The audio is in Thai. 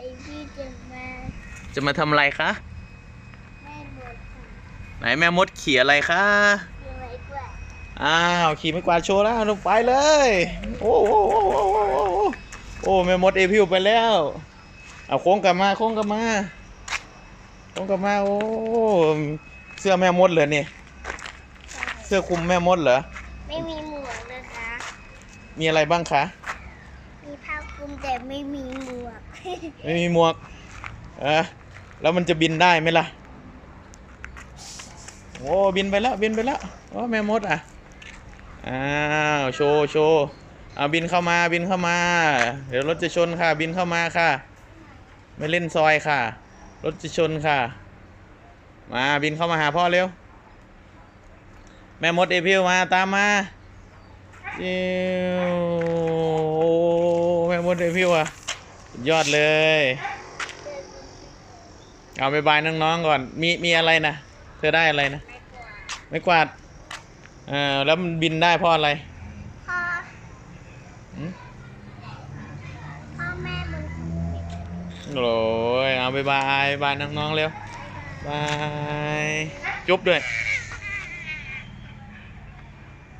ไอพี่จะมาจะมาทำอะไรคะแม่หมดค่ะไหนแม่มดขี่อะไรคะอยู่ไว้กว่าอ้าวขี่ไม่กวาดโชว์แล้วลงไปเลยโอ้โหโอ้โหโอ้โหโอ้โหโอ้แม่มดเอพิวไปแล้วเอาโค้งกลับมาโค้งกลับมาโค้งกลับมาโอ้เสื้อแม่มดเหรอเนี่ยเสื้อคลุมแม่มดเหรอไม่มีหมวกนะคะ มีอะไรบ้างคะ มีผ้า คลุมแต่ไม่มีหมวกไม่มีหมวกเออแล้วมันจะบินได้ไหมล่ะ โอ้บินไปแล้ว บินไปแล้วโอ้แม่มดอะ อ้าวโชว์โชว์เอาบินเข้ามาบินเข้ามา เดี๋ยวรถจะชนค่ะ บินเข้ามาค่ะ ไม่เล่นซอยค่ะ รถจะชนค่ะ มาบินเข้ามาหาพ่อเร็ว แม่มดเอพิวมาตามมาเจิว แม่มดเอพิวอะสุดยอดเลย เอาไปบายน้องๆก่อน มีมีอะไรนะ เธอได้อะไรนะ ไม่กว่าไม่กวาดเออแล้วมันบินได้เพราะอะไรพ่อหืมพ่อแม่มันโอ้ยเอาไปบายบายน้องๆเร็วบาย จุ๊บด้วย